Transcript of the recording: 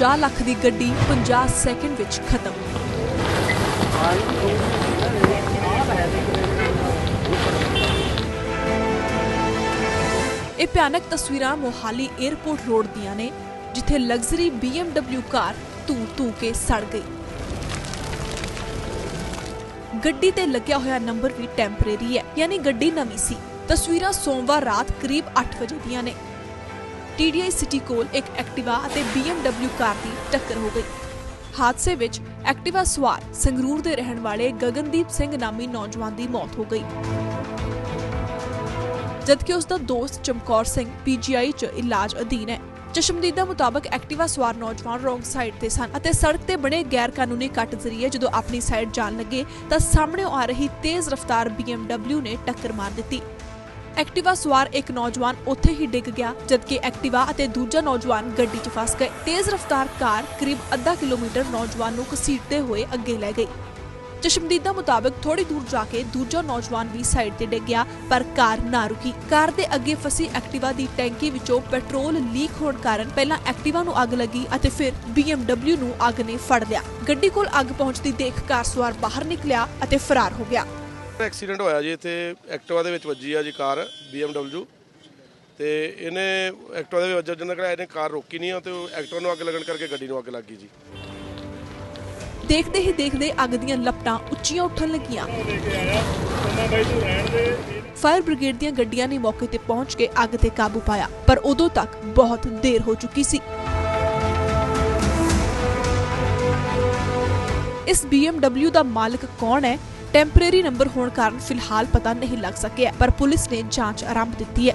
50 ਲੱਖ ਦੀ ਗੱਡੀ 50 ਸੈਕਿੰਡ ਵਿੱਚ ਖਤਮ। ਇਹ ਭਿਆਨਕ ਤਸਵੀਰਾਂ ਮੋਹਾਲੀ 에ਅਰਪੋਰਟ ਰੋਡ ਦੀਆਂ ਨੇ, ਜਿੱਥੇ ਲਗਜ਼ਰੀ BMW ਕਾਰ ਧੂ ਧੂ ਕੇ ਸੜ ਗਈ। ਗੱਡੀ ਤੇ ਲੱਗਿਆ ਹੋਇਆ ਨੰਬਰ ਵੀ ਟੈਂਪਰੇਰੀ ਹੈ, ਯਾਨੀ ਗੱਡੀ ਨਵੀਂ ਸੀ। ਤਸਵੀਰਾਂ ਸੋਮਵਾਰ ਰਾਤ ਕਰੀਬ 8 ਵਜੇ ਦੀਆਂ ਨੇ। TDI ਸਿਟੀ ਕੋਲ ਇੱਕ ਐਕਟਿਵਾ ਅਤੇ BMW ਕਾਰ ਦੀ ਟੱਕਰ ਹੋ ਗਈ। ਹਾਦਸੇ ਵਿੱਚ ਐਕਟਿਵਾ ਸਵਾਰ ਸੰਗਰੂਰ ਦੇ ਰਹਿਣ ਵਾਲੇ ਗਗਨਦੀਪ ਸਿੰਘ ਨਾਮੀ ਨੌਜਵਾਨ ਦੀ ਮੌਤ ਹੋ ਗਈ। ਜਦਕਿ ਉਸ ਦਾ ਦੋਸਤ ਚਮਕੌਰ ਸਿੰਘ ਪੀਜੀਆਈ 'ਚ ਇਲਾਜ ਅਧੀਨ ਹੈ, ਚਸ਼ਮਦੀਦਾ ਮੁਤਾਬਕ ਐਕਟਿਵਾ ਸਵਾਰ ਨੌਜਵਾਨ ਰੋਂਗ ਸਾਈਡ ਤੇ ਸਨ ਅਤੇ ਸੜਕ ਤੇ ਬਣੇ ਗੈਰ ਕਾਨੂੰਨੀ ਕੱਟ ਜ਼ਰੀਏ ਜਦੋਂ ਆਪਣੀ ਸਾਈਡ ਜਾਣ ਲੱਗੇ ਤਾਂ ਸਾਹਮਣੇ ਆ ਰਹੀ ਤੇਜ਼ ਰਫ਼ਤਾਰ BMW ਨੇ ਟੱਕਰ ਮਾਰ ਦਿੱਤੀ। ਐਕਟਿਵਾ ਸਵਾਰ ਇੱਕ ਨੌਜਵਾਨ ਉੱਥੇ ਹੀ ਡਿੱਗ ਗਿਆ, ਜਦਕਿ ਐਕਟਿਵਾ ਅਤੇ ਦੂਜਾ ਨੌਜਵਾਨ ਗੱਡੀ 'ਚ ਫਸ ਗਏ। ਤੇਜ਼ ਰਫ਼ਤਾਰ ਕਾਰ ਕਰੀਬ ਅੱਧਾ ਕਿਲੋਮੀਟਰ ਨੌਜਵਾਨ ਨੂੰ ਘਸੀਟਦੇ ਹੋਏ ਅੱਗੇ ਲੈ ਗਈ। ਚਸ਼ਮਦੀਦਾ ਮੁਤਾਬਕ ਥੋੜੀ ਦੂਰ ਜਾ ਕੇ ਦੂਜਾ ਨੌਜਵਾਨ ਵੀ ਸਾਈਡ ਤੇ ਡਿੱਗ ਗਿਆ, ਪਰ ਕਾਰ ਨਾ ਰੁਕੀ। ਕਾਰ ਦੇ ਅੱਗੇ ਫਸੀ ਐਕਟਿਵਾ ਦੀ ਟੈਂਕੀ ਵਿੱਚੋਂ ਪੈਟਰੋਲ ਲੀਕ ਹੋਣ ਕਾਰਨ ਪਹਿਲਾਂ ਐਕਟਿਵਾ ਨੂੰ ਅੱਗ ਲੱਗੀ ਅਤੇ ਫਿਰ BMW ਨੂੰ ਅੱਗ ਨੇ ਫੜ ਲਿਆ। ਗੱਡੀ ਕੋਲ ਅੱਗ ਪਹੁੰਚਦੀ ਦੇਖ ਕਾਰ ਸਵਾਰ ਬਾਹਰ ਨਿਕਲਿਆ ਅਤੇ ਫਰਾਰ ਹੋ ਗਿਆ। ਐਕਸੀਡੈਂਟ ਹੋਇਆ ਜੀ, ਇੱਥੇ ਐਕਟਿਵਾ ਦੇ ਵਿੱਚ ਵੱਜੀ ਆ ਜੀ ਕਾਰ BMW ਤੇ ਇਹਨੇ ਐਕਟਿਵਾ ਦੇ ਵੱਜਣ ਦਾ ਕਿਹੜਾ ਇਹਨੇ ਕਾਰ ਰੋਕੀ ਨਹੀਂ ਆ ਤੇ ਐਕਟਿਵਾ ਨੂੰ ਅੱਗ ਲੱਗਣ ਕਰਕੇ ਗੱਡੀ ਨੂੰ ਅੱਗ ਲੱਗ ਗਈ ਜੀ। ਦੇਖਦੇ ਹੀ ਦੇਖਦੇ ਅੱਗ ਦੀਆਂ ਲਪਟਾਂ ਉੱਚੀਆਂ ਉੱਠਣ ਲੱਗੀਆਂ। ਫਾਇਰ ਬ੍ਰਿਗੇਡ ਦੀਆਂ ਗੱਡੀਆਂ ਨੇ ਮੌਕੇ ਤੇ ਪਹੁੰਚ ਕੇ ਅੱਗ ਤੇ ਕਾਬੂ ਪਾਇਆ, ਪਰ ਉਦੋਂ ਤੱਕ ਬਹੁਤ ਦੇਰ ਹੋ ਚੁੱਕੀ ਸੀ। ਇਸ BMW ਦਾ ਮਾਲਕ ਕੌਣ ਹੈ? ਟੈਂਪਰੇਰੀ ਨੰਬਰ ਹੋਣ ਕਾਰਨ ਫਿਲਹਾਲ ਪਤਾ ਨਹੀਂ ਲੱਗ ਸਕਿਆ, ਪਰ ਪੁਲਿਸ ਨੇ ਜਾਂਚ ਆਰੰਭ ਦਿੱਤੀ ਹੈ।